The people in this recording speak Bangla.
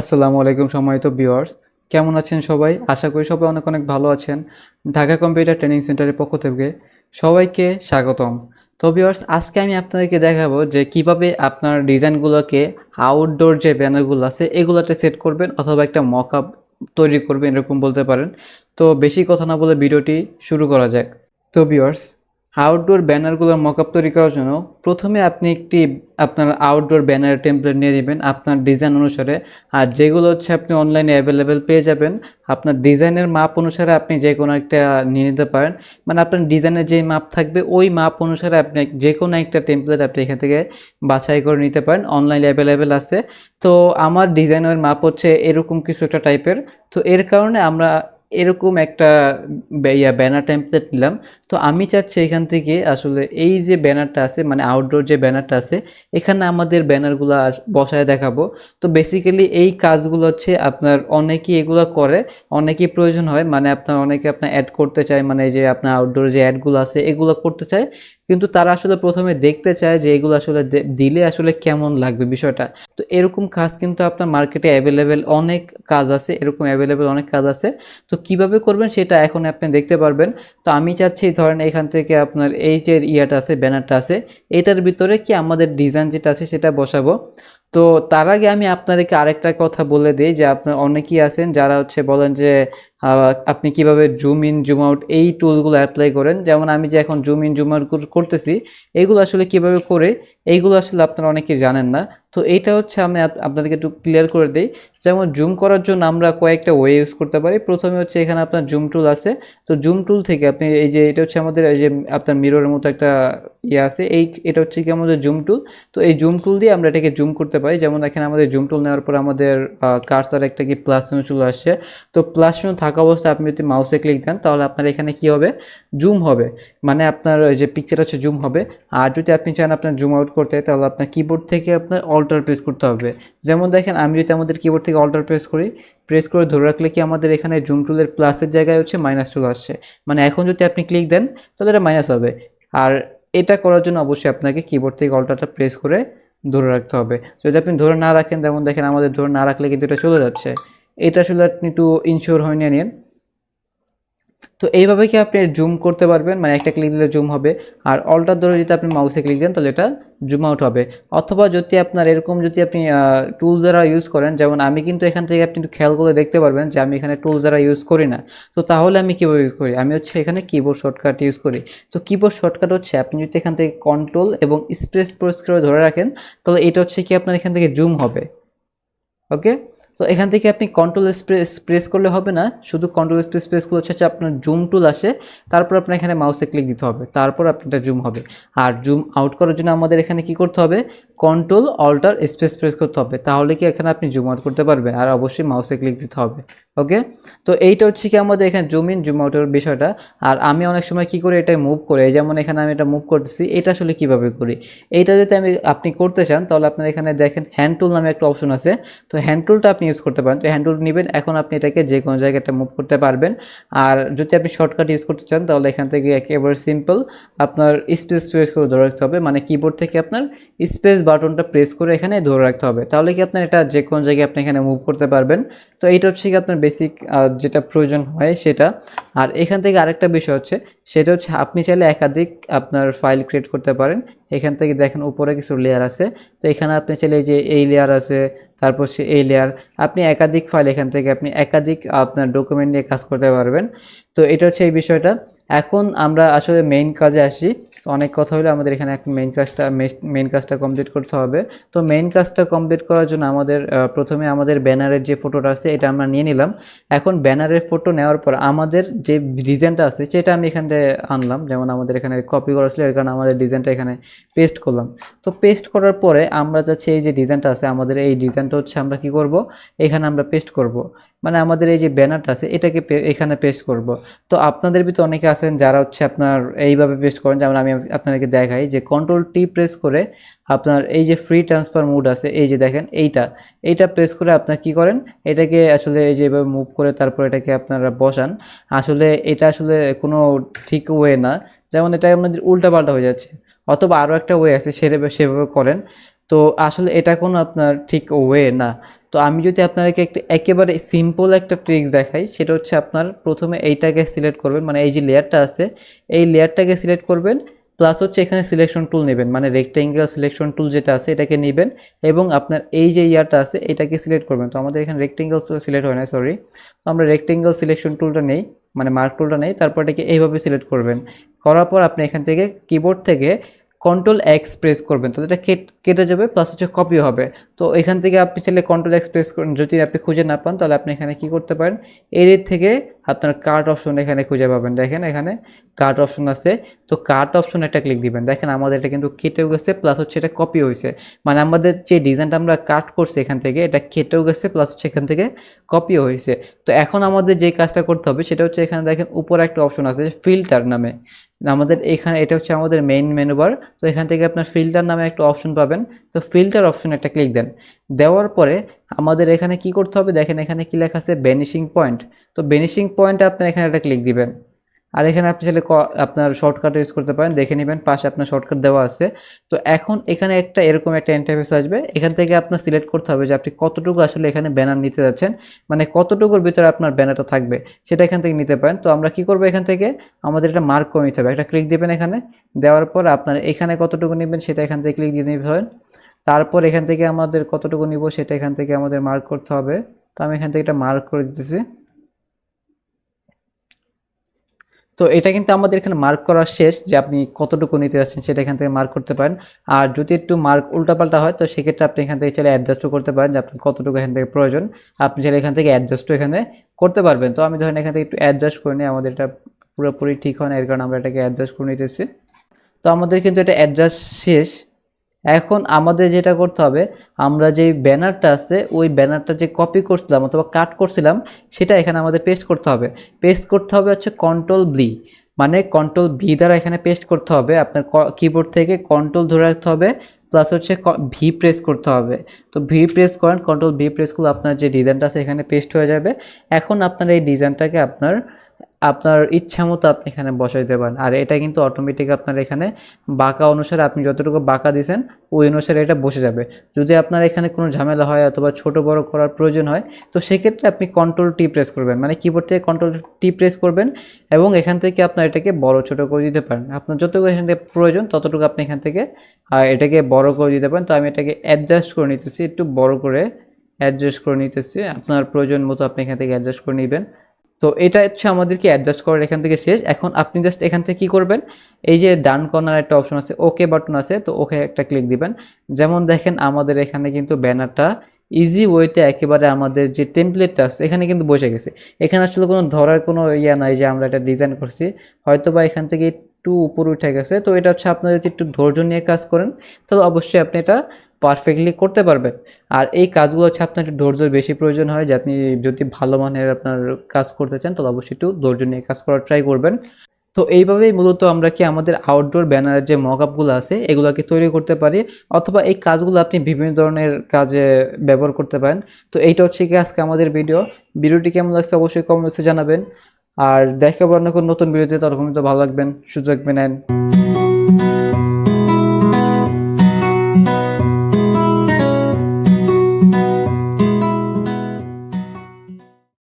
আসসালামু আলাইকুম সম্মানিত ভিউয়ার্স। কেমন আছেন সবাই? আশা করি সবাই অনেক অনেক ভালো আছেন। ঢাকা কম্পিউটার ট্রেনিং সেন্টারের পক্ষ থেকে সবাইকে স্বাগতম। তো ভিউয়ার্স, আজকে আমি আপনাদেরকে দেখাবো যে কীভাবে আপনার ডিজাইনগুলোকে আউটডোর যে ব্যানারগুলো আছে, এগুলোতে সেট করবেন অথবা একটা মক আপ তৈরি করবেন, এরকম বলতে পারেন। তো বেশি কথা না বলে ভিডিওটি শুরু করা যাক। তো ভিউয়ার্স আউটডোর ব্যানারগুলোর মকআপ তৈরি করার জন্য প্রথমে আপনি একটি আপনার আউটডোর ব্যানার টেমপ্লেট নিয়ে নেবেন আপনার ডিজাইন অনুসারে। আর যেগুলো হচ্ছে আপনি অনলাইনে অ্যাভেলেবেল পেয়ে যাবেন, আপনার ডিজাইনের মাপ অনুসারে আপনি যে কোনো একটা নিয়ে নিতে পারেন। মানে আপনার ডিজাইনের যে মাপ থাকবে, ওই মাপ অনুসারে আপনি যে কোনো একটা টেমপ্লেট আপনি এখান থেকে বাছাই করে নিতে পারেন অনলাইনে অ্যাভেলেবেল আছে। তো আমার ডিজাইনের মাপ হচ্ছে এরকম কিছু একটা টাইপের তো এর কারণে আমরা এরকম একটা ইয়া ব্যানার টেমপ্লেট নিলাম। তো আমি চাচ্ছি এখান থেকে আসলে এই যে ব্যানারটা আছে মানে আউটডোর যে ব্যানারটা আছে, এখানে আমাদের ব্যানারগুলো বসায় দেখাবো। তো বেসিক্যালি এই কাজগুলো হচ্ছে আপনার অনেকেই এগুলো করে, অনেকেই প্রয়োজন হয়। মানে আপনার, অনেকে আপনার অ্যাড করতে চায় মানে যে আপনার আউটডোর যে অ্যাডগুলো আছে, এগুলো করতে চায়। কিন্তু তারা আসলে প্রথমে দেখতে চায় যে এগুলো আসলে দিলে আসলে কেমন লাগবে বিষয়টা। তো এরকম কাজ কিন্তু আপনার মার্কেটে অ্যাভেলেবেল অনেক কাজ আছে, এরকম অ্যাভেলেবেল অনেক কাজ আছে। তো কীভাবে করবেন সেটা এখন আপনি দেখতে পারবেন। তো আমি চাচ্ছি ধরেন এখান থেকে আপনার এই যে ইয়াটা আছে ব্যানারটা আছে, এটার ভিতরে কি আমাদের ডিজাইন যেটা আছে সেটা বসাবো। তো তার আগে আমি আপনাদেরকে আরেকটা কথা বলে দিই যে আপনার অনেকেই আছেন যারা হচ্ছে বলেন যে আপনি কীভাবে জুম ইন জুম আউট এই টুলগুলো অ্যাপ্লাই করেন। যেমন আমি যে এখন জুম ইন জুম আউট করতেছি, এগুলো আসলে কীভাবে করে, এইগুলো আসলে আপনারা অনেকে জানেন না। তো এইটা হচ্ছে আমি আপনাদেরকে একটু ক্লিয়ার করে দিই। যেমন জুম করার জন্য আমরা কয়েকটা ওয়ে ইউজ করতে পারি। প্রথমে হচ্ছে এখানে আপনার জুম টুল আছে। তো জুম টুল থেকে আপনি এই যে, এটা হচ্ছে আমাদের এই যে আপনার মিররের মতো একটা ইয়ে আছে। এই এটা হচ্ছে কি আমাদের জুম টুল তো এই জুম টুল দিয়ে আমরা এটাকে জুম করতে পারি। যেমন এখানে আমাদের জুম টুল নেওয়ার পর আমাদের কার্সার একটা কি প্লাস চিহ্ন চলে আসছে। তো প্লাস চিহ্ন থাকা অবস্থায় আপনি যদি মাউসে ক্লিক দেন, তাহলে আপনার এখানে কি হবে? জুম হবে। মানে আপনার ওই যে পিকচার হচ্ছে জুম হবে। আর যদি আপনি চান আপনার জুম আউট করতে, তাহলে আপনার কিবোর্ড থেকে আপনার অল্টার প্রেস করতে হবে। যেমন দেখেন, আমি যদি আমাদের কিবোর্ড থেকে অল্টার প্রেস করি প্রেস করে ধরে রাখলে কি আমাদের এখানে জুম টুলের প্লাসের জায়গায় হচ্ছে মাইনাস চলে আসছে। মানে এখন যদি আপনি ক্লিক দেন, তাহলে এটা মাইনাস হবে। আর এটা করার জন্য অবশ্যই আপনাকে কিবোর্ড থেকে অল্টারটা প্রেস করে ধরে রাখতে হবে। যদি আপনি ধরে না রাখেন তেমন দেখেন আমাদের ধরে না রাখলে কিন্তু এটা চলে যাচ্ছে। এটা আসলে আপনি একটু ইনশিওর হয়ে নিয়ে নিন। তো এইভাবে কি আপনি জুম করতে পারবেন? মানে একটা ক্লিক দিলে জুম হবে। আর অল্টার ধরে যদি আপনি মাউসে ক্লিক দেন, তাহলে এটা জুম আউট হবে। অথবা যদি আপনার এরকম যদি আপনি টুল দ্বারা ইউজ করেন, যেমন আমি কিন্তু এখান থেকে আপনি খেয়াল করে দেখতে পারবেন যে আমি এখানে টুল দ্বারা ইউজ করি না। তো তাহলে আমি কীভাবে ইউজ করি? আমি হচ্ছে এখানে কিবোর্ড শর্টকাট ইউজ করি। তো কিবোর্ড শর্টকাট হচ্ছে, আপনি যদি এখান থেকে কন্ট্রোল এবং স্প্রেস প্রেস করে ধরে রাখেন, তাহলে এটা হচ্ছে কি আপনার এখান থেকে জুম হবে। ওকে তো এখান থেকে আপনি কন্ট্রোল স্প্রেস প্রেস করলে হবে না, শুধু কন্ট্রোল স্প্রেস প্রেস করলে হচ্ছে আপনার জুম টুল আসে, তারপর আপনার এখানে মাউসে ক্লিক দিতে হবে, তারপর আপনারটা জুম হবে। আর জুম আউট করার জন্য আমাদের এখানে কি করতে হবে? কন্ট্রোল অল্টার স্পেস প্রেস করতে হবে, তাহলে কি এখানে আপনি জুম আউট করতে পারবেন, আর অবশ্যই মাউসে ক্লিক দিতে হবে ওকে তো এইটা হচ্ছে কি আমাদের এখানে জুম ইন জুম আউটের বিষয়টা। আর আমি অনেক সময় কি করি এটা মুভ করে যেমন এখানে আমি এটা মুভ করতেছি, এটা আসলে কীভাবে করি? এইটা যদি আমি, আপনি করতে চান, তাহলে আপনার এখানে দেখেন হ্যান্ড টুল নামে একটা অপশন আছে, তো হ্যান্ড টুলটা আপনি ইউজ করতে পারেন। তো হ্যান্ড টুল নেবেন, এখন আপনি এটাকে যে কোনো জায়গাটা মুভ করতে পারবেন। আর যদি আপনি শর্টকাট ইউজ করতে চান, তাহলে এখান থেকে একেবারে সিম্পল আপনার স্পেস প্রেস করে ধরে রাখতে হবে। মানে কিবোর্ড থেকে আপনার স্পেস বাটনটা প্রেস করে এখানে ধরে রাখতে হবে। তাহলে কি আপনার এটা যে কোনো জায়গায় আপনি এখানে মুভ করতে পারবেন। তো এইটা হচ্ছে কি আপনার বেসিক যেটা প্রয়োজন হয় সেটা। আর এখান থেকে আরেকটা বিষয় হচ্ছে, সেটা হচ্ছে আপনি চাইলে একাধিক আপনার ফাইল ক্রিয়েট করতে পারেন। এখান থেকে দেখেন উপরে কিছু লেয়ার আছে। তো এখানে আপনি চাইলে যে, এই লেয়ার আছে তারপর সে এই লেয়ার আপনি একাধিক ফাইল এখান থেকে আপনি একাধিক আপনার ডকুমেন্ট নিয়ে কাজ করতে পারবেন। তো এটা হচ্ছে এই বিষয়টা। এখন আমরা আসলে মেইন কাজে আসি। তো অনেক কথা হলে আমাদের এখানে একটা মেইন কাজটা মেইন কাজটা কমপ্লিট করতে হবে। তো মেইন কাজটা কমপ্লিট করার জন্য আমাদের প্রথমে আমাদের ব্যানারের যে ফটোটা আছে, এটা আমরা নিয়ে নিলাম। এখন ব্যানারের ফটো নেওয়ার পর আমাদের যে ডিজাইনটা আছে, সেটা আমি এখান আনলাম। যেমন আমাদের এখানে কপি করা ছিল, এর কারণে আমাদের ডিজাইনটা এখানে পেস্ট করলাম। তো পেস্ট করার পরে আমরা যাচ্ছি, এই যে ডিজাইনটা আছে, আমাদের এই ডিজাইনটা হচ্ছে আমরা কি করব? এখানে আমরা পেস্ট করব। মানে আমাদের এই যে ব্যানারটা আছে, এটাকে এখানে পেস্ট করব। তো আপনাদের ভিতরে অনেকে আছেন যারা হচ্ছে আপনার এইভাবে পেস্ট করেন, যেমন আমি আপনাদেরকে দেখাই যে কন্ট্রোল টি প্রেস করে আপনার এই যে ফ্রি ট্রান্সফার মুড আছে, এই যে দেখেন এইটা এইটা প্রেস করে আপনার কি করেন, এটাকে আসলে এই যে এভাবে মুভ করে তারপর এটাকে আপনারা বসান। আসলে এটা আসলে কোনো ঠিক ওয়ে না, যেমন এটা আমাদের উল্টাপাল্টা হয়ে যাচ্ছে। অথবা আরও একটা ওয়ে আছে, সেভাবে সেভাবে করেন। তো আসলে এটা কোনো আপনার ঠিক ওয়ে না। তো আমি যদি আপনাদেরকে একটা একেবারে সিম্পল একটা ট্রিক্স দেখাই, সেটা হচ্ছে আপনার প্রথমে এইটাকে সিলেক্ট করবেন মানে এই যে লেয়ারটা আছে, এই লেয়ারটাকে সিলেক্ট করবেন প্লাস হচ্ছে এখানে সিলেকশন টুল নেবেন মানে রেক্টেঙ্গেল সিলেকশন টুল যেটা আছে, এটাকে নেবেন এবং আপনার এই যে ইয়ারটা আছে, এটাকে সিলেক্ট করবেন। তো আমাদের এখানে রেক্টেঙ্গেল সিলেক্ট হয় না সরি তো আমরা রেক্টেঙ্গেল সিলেকশন টুলটা নেই মানে মার্ক টুলটা নেই, তারপর এটাকে এইভাবে সিলেক্ট করবেন। করার পর আপনি এখান থেকে কিবোর্ড থেকে কন্ট্রোল এক্স প্রেস করবেন, তাহলে এটা কেট- যাবে প্লাস হচ্ছে কপি হবে। তো এখান থেকে আপনি চাইলে কন্ট্রোল এক্স প্রেস করেন। যদি আপনি খুঁজে না পান, তাহলে আপনি এখানে কি করতে পারেন? এর থেকে আপনার কার্ট অপশন এখানে খুঁজে পাবেন। দেখেন এখানে কার্ট অপশন আছে। তো কার্ট অপশন একটা ক্লিক দিবেন। দেখেন আমাদের এটা কিন্তু কেটেও গেছে প্লাস হচ্ছে এটা কপি হয়েছে। মানে আমাদের যে ডিজাইনটা আমরা কাট করছি এখান থেকে, এটা কেটেও গেছে প্লাস হচ্ছে এখান থেকে কপিও হয়েছে। তো এখন আমাদের যে কাজটা করতে হবে, সেটা হচ্ছে এখানে দেখেন উপরে একটা অপশন আছে ফিল্টার নামে। আমাদের এখানে এটা হচ্ছে আমাদের মেইন মেনুবার তো এখান থেকে আপনার ফিল্টার নামে একটা অপশন পাবেন। তো ফিল্টার অপশন একটা ক্লিক দেন। দেওয়ার পরে আমাদের এখানে কি করতে হবে? দেখেন এখানে কি লেখা আছে? বেনিশিং পয়েন্ট তো বেনিশিং পয়েন্টে আপনি এখানে একটা ক্লিক দিবেন। আর এখানে আপনি চাইলে আপনার শর্টকাট ইউজ করতে পারেন। দেখে নেবেন, পাশে আপনার শর্টকাট দেওয়া আছে। তো এখন এখানে একটা এরকম একটা ইন্টারফেস আসবে। এখান থেকে আপনার সিলেক্ট করতে হবে যে আপনি কতটুকু আসলে এখানে ব্যানার নিতে যাচ্ছেন। মানে কতটুকুর ভিতরে আপনার ব্যানারটা থাকবে, সেটা এখান থেকে নিতে পারেন। তো আমরা কি করব এখান থেকে? আমাদের এটা মার্ক করে নিতে হবে। একটা ক্লিক দিবেন এখানে। দেওয়ার পর আপনার এখানে কতটুকু নেবেন, সেটা এখান থেকে ক্লিক দিয়ে নেবেন তারপর এখান থেকে আমাদের কতটুকু নিব সেটা এখান থেকে আমাদের মার্ক করতে হবে। তো আমি এখান থেকে এটা মার্ক করে দিতেছি। তো এটা কিন্তু আমাদের এখানে মার্ক করা শেষ, যে আপনি কতটুকু নিতে যাচ্ছেন সেটা এখান থেকে মার্ক করতে পারেন। আর যদি একটু মার্ক উল্টাপাল্টা হয়, তো সেক্ষেত্রে আপনি এখান থেকে চাইলে অ্যাডজাস্টও করতে পারেন, যে আপনার কতটুকু এখান থেকে প্রয়োজন। আপনি চাইলে এখান থেকে অ্যাডজাস্টও এখানে করতে পারবেন। তো আমি ধরেন এখান থেকে একটু অ্যাডজাস্ট করে নিই, আমাদের এটা পুরোপুরি ঠিক হয় না, এর কারণে আমরা এটাকে অ্যাডজাস্ট করে নিতেছি। তো আমাদের কিন্তু এটা অ্যাডজাস্ট শেষ। এখন আমাদের যেটা করতে হবে, আমরা যে ব্যানারটা আছে, ওই ব্যানারটা যে কপি করছিলাম অথবা কাট করছিলাম, সেটা এখানে আমাদের পেস্ট করতে হবে। পেস্ট করতে হবে হচ্ছে কন্ট্রোল বি মানে কন্ট্রোল ভি দ্বারা এখানে পেস্ট করতে হবে। আপনার কিবোর্ড থেকে কন্ট্রোল ধরে রাখতে হবে প্লাস হচ্ছে ভি প্রেস করতে হবে। তো ভি প্রেস করেন কন্ট্রোল ভি প্রেস করলে আপনার যে ডিজাইনটা আছে, এখানে পেস্ট হয়ে যাবে। এখন আপনার এই ডিজাইনটাকে আপনার আপনার ইচ্ছা মতো আপনি এখানে বসাই দিতে পারেন। আর এটা কিন্তু অটোমেটিক আপনার এখানে বাঁকা অনুসারে আপনি যতটুকু বাঁকা দিয়েছেন, ওই অনুসারে এটা বসে যাবে। যদি আপনার এখানে কোনো ঝামেলা হয় অথবা ছোট বড় করার প্রয়োজন হয়, তো সেক্ষেত্রে আপনি কন্ট্রোল টি প্রেস করবেন। মানে কিবোর্ড থেকে কন্ট্রোল টি প্রেস করবেন এবং এখান থেকে আপনার এটাকে বড় ছোট করে দিতে পারেন। আপনার যতটুকু এখান থেকে প্রয়োজন, ততটুকু আপনি এখান থেকে এটাকে বড় করে দিতে পারেন। তো আমি এটাকে অ্যাডজাস্ট করে নিতেছি, একটু বড় করে অ্যাডজাস্ট করে নিতেছি। আপনার প্রয়োজন মতো আপনি এখান থেকে অ্যাডজাস্ট করে নেবেন। তো এটা হচ্ছে আমাদেরকে অ্যাডজাস্ট করার এখান থেকে শেষ। এখন আপনি জাস্ট এখান থেকে কি করবেন? এই যে ডান কর্নার একটা অপশন আছে ওকে বাটন আছে, তো ওকে একটা ক্লিক দিবেন। যেমন দেখেন আমাদের এখানে কিন্তু ব্যানারটা ইজি ওয়েতে একেবারে আমাদের যে টেমপ্লেটটা আছে, এখানে কিন্তু বসে গেছে। এখানে আসলে কোনো ধরার কোনো ইয়া নাই যে আমরা এটা ডিজাইন করছি। হয়তো বা এখান থেকে একটু উপরে উঠে গেছে। তো এটা হচ্ছে আপনারা যদি একটু ধৈর্য নিয়ে কাজ করেন, তাহলে অবশ্যই আপনি এটা পারফেক্টলি করতে পারবেন। আর এই কাজগুলো হচ্ছে আপনার একটু ধৈর্যের বেশি প্রয়োজন হয়, যে আপনি যদি ভালো মানের আপনার কাজ করতে চান, তাহলে অবশ্যই একটু ধৈর্য নিয়ে কাজ করার ট্রাই করবেন। তো এইভাবেই মূলত আমরা কি আমাদের আউটডোর ব্যানারের যে মকআপগুলো আছে, এগুলোকে তৈরি করতে পারি, অথবা এই কাজগুলো আপনি বিভিন্ন ধরনের কাজে ব্যবহার করতে পারেন। তো এইটা হচ্ছে কি আজকে আমাদের ভিডিও ভিডিওটি কেমন লাগছে অবশ্যই কমেন্টসে জানাবেন। আর অন্য কোনো নতুন ভিডিওতে ততক্ষণ তো ভালো লাগবেন সুযোগ রাখবেন